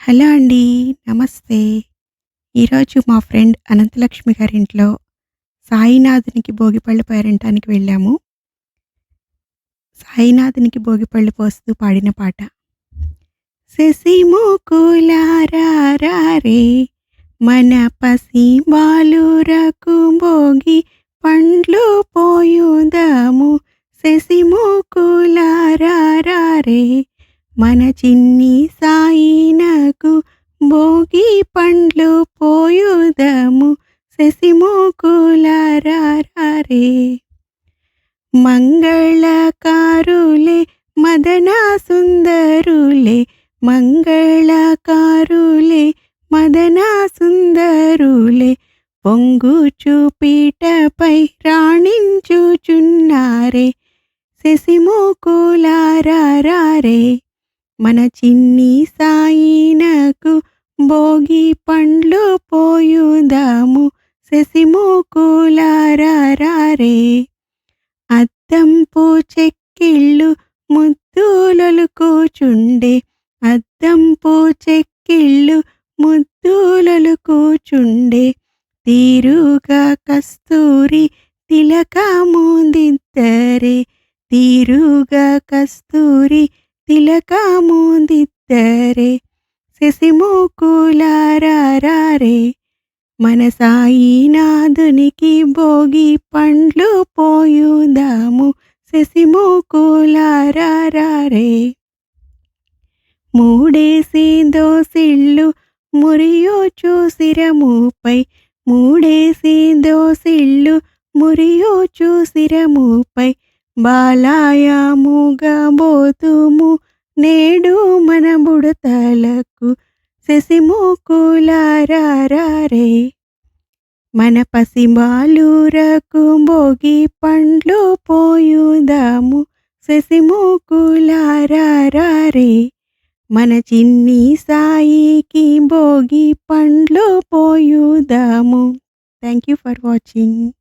Hello అండి. నమస్తే. ఈరోజు మా ఫ్రెండ్ అనంతలక్ష్మి గారింట్లో సాయినాథునికి భోగిపళ్ళు పేరంటానికి వెళ్ళాము. సాయినాథునికి భోగిపళ్ళు పోస్తూ పాడిన పాట. శశిముకులారారే మన పసి బాలురకు భోగి పండ్లు పోయుదాము శశిముకులారారే మన చిన్ని సా భోగి పండ్లు పోయుదము శశిమోకులారే మంగళకారులే మదన సుందరులే మంగళకారులే మదన సుందరులే పొంగు చూపీటపై రాణించుచున్నారే శశిమోకులారే మన చిన్ని శశిముకులారారే అద్దంపు చెక్కిళ్ళు ముద్దులొలుకుచుండే. అద్దంపు చెక్కిళ్ళు ముద్దులొలుకుచుండే. తీరుగా కస్తూరి తిలకముందిద్దరే తీరుగా కస్తూరి తిలకముందిద్దరే శశిమూకులారారే మన సాయినాథునికి భోగి పండ్లు పోయుదాము. శశిముకులారారే మూడేసి దోసిళ్ళు మురియో చూసిరముపై మూడేసి దోసిళ్ళు చూసిరముపై శిరముపై బాలాయముగబోతుము నేడు మన బుడతలకు. శశిముకులారారే మన పసిబాలురకు భోగి పండ్లు పోయుదాము. శశిముకులారారే మన చిన్ని సాయికి భోగి పండ్లు పోయుదాము. Thank you for watching